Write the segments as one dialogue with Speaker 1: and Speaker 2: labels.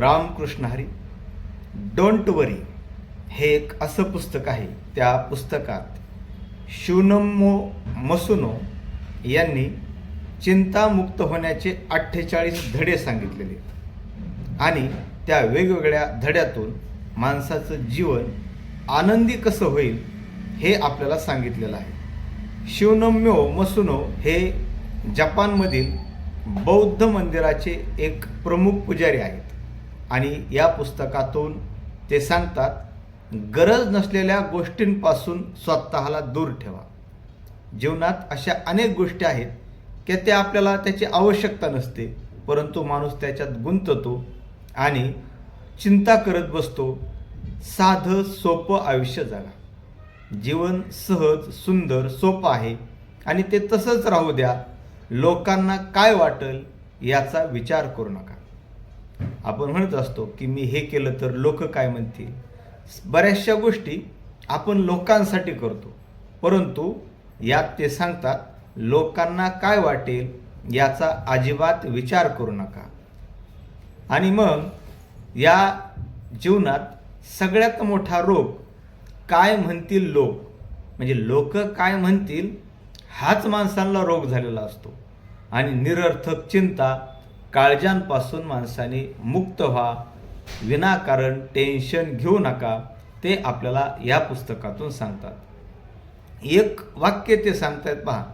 Speaker 1: Ramakrishna Hari don't वरी हे एक असं पुस्तक आहे. त्या पुस्तकात शिवनमो मसुनो यांनी चिंतामुक्त होण्याचे अठ्ठेचाळीस धडे सांगितलेले आहेत. आणि त्या वेगवेगळ्या धड्यातून माणसाचं जीवन आनंदी कसं होईल हे आपल्याला सांगितलेलं आहे. शिवनम्यो मसुनो हे जपानमधील बौद्ध मंदिराचे एक प्रमुख पुजारी आहेत. आणि या पुस्तकातून ते सांगतात गरज नसलेल्या गोष्टींपासून स्वतःला दूर ठेवा. जीवनात अशा अनेक गोष्टी आहेत की त्या आपल्याला त्याची आवश्यकता नसते परंतु माणूस त्याच्यात गुंततो आणि चिंता करत बसतो. साधं सोपं आयुष्य जगा. जीवन सहज सुंदर सोपं आहे आणि ते तसंच राहू द्या. लोकांना काय वाटेल याचा विचार करू नका. आपण म्हणत असतो की मी हे केलं तर लोक काय म्हणतील? बऱ्याचशा गोष्टी आपण लोकांसाठी करतो. परंतु यात ते सांगतात लोकांना काय वाटेल याचा अजिबात विचार करू नका. आणि मग या जीवनात सगळ्यात मोठा रोग काय म्हणतील लोक? म्हणजे लोक काय म्हणतील हाच माणसांना रोग झालेला असतो. आणि निरर्थक चिंता काळजांपासून माणसाने मुक्त व्हा. विनाकारण टेन्शन घेऊ नका. ते आपल्याला या पुस्तकातून सांगतात. एक वाक्य ते सांगतायत पहा.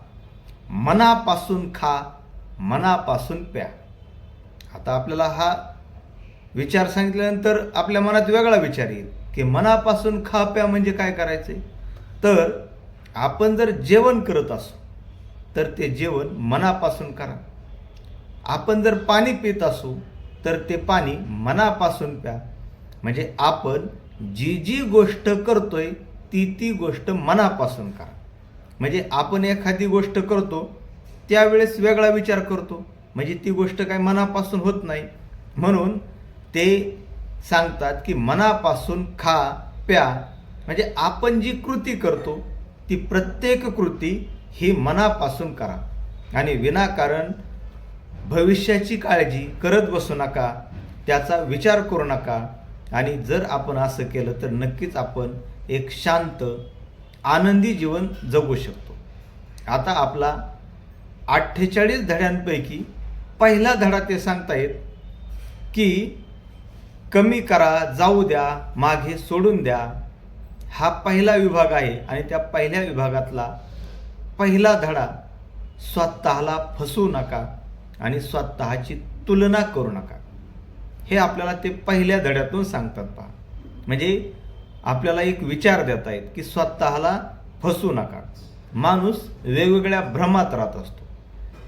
Speaker 1: मनापासून खा मनापासून प्या. आता आपल्याला हा विचार सांगितल्यानंतर आपल्या मनात वेगळा विचार येईल की मनापासून खा प्या म्हणजे काय करायचे? तर आपण जर जेवण करत असू तर ते जेवण मनापासून करा. आपण जर पाणी पित असू तर ते पाणी मनापासून प्या. म्हणजे आपण जी जी गोष्ट करतोय ती ती गोष्ट मनापासून करा. म्हणजे आपण एखादी गोष्ट करतो त्यावेळेस वेगळा विचार करतो. म्हणजे ती गोष्ट काय मनापासून होत नाही. म्हणून ते सांगतात की मनापासून खा प्या. म्हणजे आपण जी कृती करतो ती प्रत्येक कृती ही मनापासून करा. आणि विनाकारण भविष्याची काळजी करत बसू नका त्याचा विचार करू नका आणि जर आपण असं केलं तर नक्कीच आपण एक शांत आनंदी जीवन जगू शकतो. आता आपला अठ्ठेचाळीस धड्यांपैकी पहिला धडा ते सांगतायत की कमी करा जाऊ द्या मागे सोडून द्या. हा पहिला विभाग आहे आणि त्या पहिल्या विभागातला पहिला धडा स्वतःला फसवू नका. आणि स्वतःची तुलना करू नका. हे आपल्याला ते पहिल्या धड्यातून सांगतात पहा. म्हणजे आपल्याला एक विचार देता येत की स्वतःला फसू नका. माणूस वेगवेगळ्या भ्रमात राहत असतो.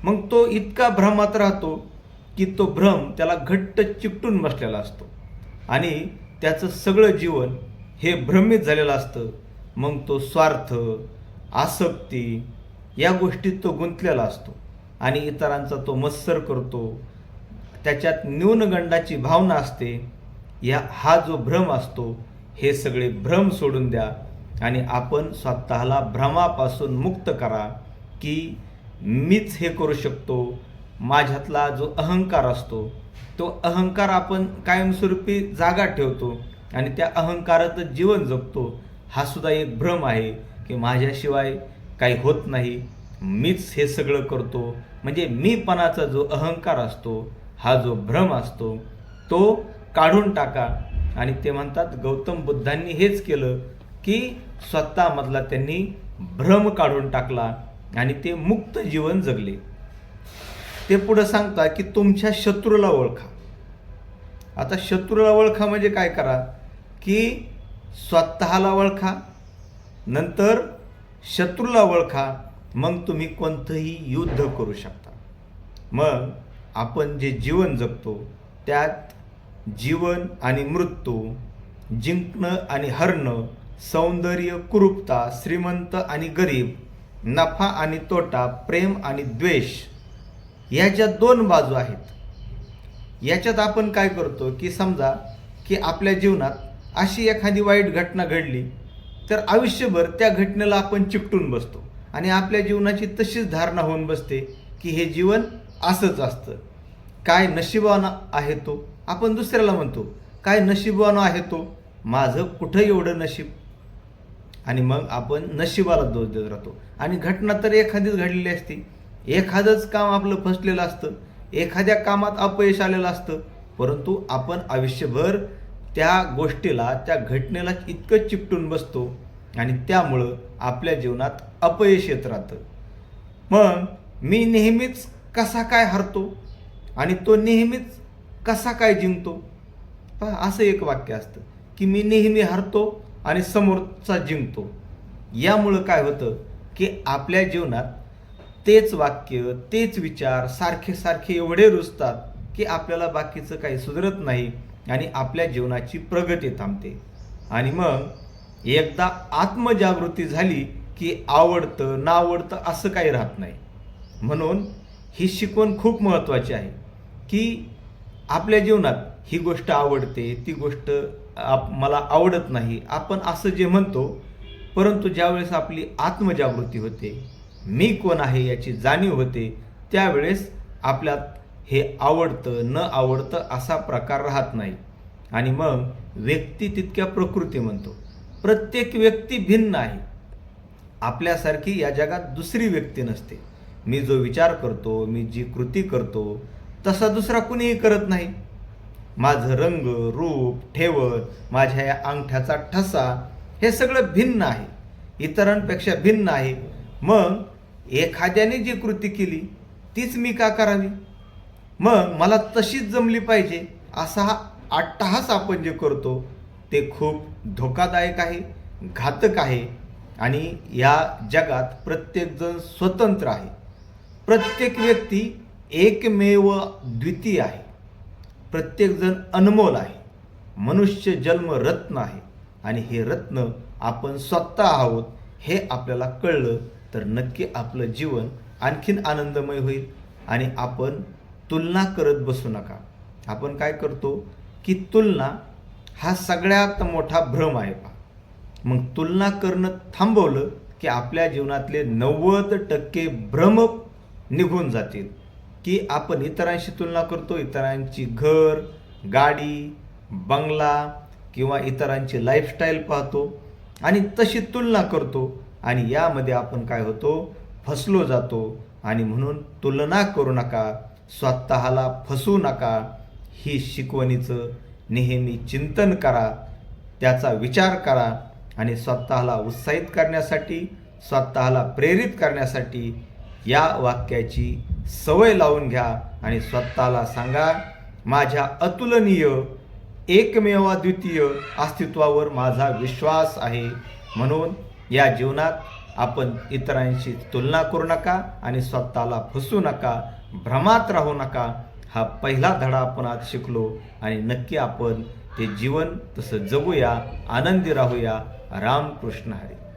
Speaker 1: मग तो इतका भ्रमात राहतो की तो भ्रम त्याला घट्ट चिकटून बसलेला असतो. आणि त्याचं सगळं जीवन हे भ्रमित झालेलं असतं. मग तो स्वार्थ आसक्ती या गोष्टीत तो गुंतलेला असतो. आणि इतरांचा तो मत्सर करतो त्याच्यात न्यूनगंडाची भावना असते या हा जो भ्रम असतो हे सगळे भ्रम सोडून द्या आणि आपण स्वतःला भ्रमापासून मुक्त करा की मीच हे करू शकतो माझ्यातला जो अहंकार असतो तो अहंकार आपण कायमस्वरूपी जागा ठेवतो आणि त्या अहंकारातच जीवन जगतो हा सुद्धा एक भ्रम आहे की माझ्याशिवाय काही होत नाही. मीच हे सगळं करतो. म्हणजे मीपणाचा जो अहंकार असतो हा जो भ्रम असतो तो काढून टाका. आणि ते म्हणतात गौतम बुद्धांनी हेच केलं की स्वतःमधला त्यांनी भ्रम काढून टाकला आणि ते मुक्त जीवन जगले. ते पुढं सांगता की तुमच्या शत्रूला ओळखा. आता शत्रूला ओळखा म्हणजे काय करा? की स्वतःला ओळखा नंतर शत्रूला ओळखा मग तुम्ही कोणतंही युद्ध करू शकता. मग आपण जे जीवन जगतो त्यात जीवन आणि मृत्यू जिंकणं आणि हरणं सौंदर्य कुरूपता श्रीमंत आणि गरीब नफा आणि तोटा प्रेम आणि द्वेष ह्याच्या दोन बाजू आहेत याच्यात आपण काय करतो की समजा की आपल्या जीवनात अशी एखादी वाईट घटना घडली तर आयुष्यभर त्या घटनेला आपण चिकटून बसतो. आणि आपल्या जीवनाची तशीच धारणा होऊन बसते की हे जीवन असंच असतं. काय नशिबानं आहे तो? आपण दुसऱ्याला म्हणतो काय नशिबानं आहे तो? माझं कुठं एवढं नशीब? आणि मग आपण नशिबाला दोष देत राहतो. आणि घटना तर एखादीच घडलेली असते. एखादंच काम आपलं फसलेलं असतं. एखाद्या कामात अपयश आलेलं असतं. परंतु आपण आयुष्यभर त्या गोष्टीला त्या घटनेला इतकं चिपटून बसतो. आणि त्यामुळं आपल्या जीवनात अपयश येत राहतं. मग मी नेहमीच कसा काय हरतो आणि तो नेहमीच कसा काय जिंकतो? पहा असं एक वाक्य असतं की मी नेहमी हरतो आणि समोरचा जिंकतो. यामुळं काय होतं की आपल्या जीवनात तेच वाक्य तेच विचार सारखे सारखे एवढे रुजतात की आपल्याला बाकीचं काही सुधरत नाही आणि आपल्या जीवनाची प्रगती थांबते. आणि मग एकदा आत्मजागृती झाली की आवडतं नावडतं असं काही राहत नाही. म्हणून ही शिकवण खूप महत्त्वाची आहे की आपल्या जीवनात ही गोष्ट आवडते ती गोष्ट आप मला आवडत नाही आपण असं जे म्हणतो परंतु ज्यावेळेस आपली आत्मजागृती होते मी कोण आहे याची जाणीव होते त्यावेळेस आपल्यात हे आवडतं न आवडतं असा प्रकार राहत नाही. आणि मग व्यक्ती तितक्या प्रकृती म्हणतो. प्रत्येक व्यक्ती भिन्न आहे. आपल्यासारखी या जगात दुसरी व्यक्ती नसते. मी जो विचार करतो मी जी कृती करतो तसा दुसरा कुणीही करत नाही. माझं रंग रूप ठेवण माझ्या या अंगठ्याचा ठसा हे सगळं भिन्न आहे. इतरांपेक्षा भिन्न आहे. मग एखाद्याने जी कृती केली तीच मी का करावी? मग मला तशीच जमली पाहिजे असा हा अट्टहास आपण जे करतो ते खूप धोकादायक आहे घातक आहे. आणि या जगात प्रत्येकजण स्वतंत्र आहे. प्रत्येक व्यक्ती एकमेव द्वितीय आहे. प्रत्येकजण अनमोल आहे. मनुष्य जन्म रत्न आहे. आणि हे रत्न आपण स्वतः आहोत हे आपल्याला कळलं तर नक्की आपलं जीवन आणखीन आनंदमय होईल. आणि आपण तुलना करत बसू नका. आपण काय करतो? की तुलना हा सगळ्यात मोठा भ्रम आहे पा मग तुलना करणं थांबवलं की आपल्या जीवनातले नव्वद टक्के भ्रम निघून जातील. की आपण इतरांशी तुलना करतो इतरांची घर गाडी बंगला किंवा इतरांची लाईफस्टाईल पाहतो आणि तशी तुलना करतो आणि यामध्ये आपण काय होतो? फसलो जातो आणि म्हणून तुलना करू नका स्वतःला फसू नका. ही शिकवणीचं नेहमी चिंतन करा त्याचा विचार करा आणि स्वतःला उत्साहित करण्यासाठी स्वतःला प्रेरित करण्यासाठी या वाक्याची सवय लावून घ्या आणि स्वतःला सांगा माझ्या अतुलनीय एकमेवा द्वितीय अस्तित्वावर माझा विश्वास आहे. म्हणून या जीवनात आपण इतरांशी तुलना करू नका आणि स्वतःला फसू नका भ्रमात राहू नका. हा पहिला धडा आपण आज शिकलो आणि नक्की आपण ते जीवन तसं जगूया आनंदी राहूया. रामकृष्ण हरी।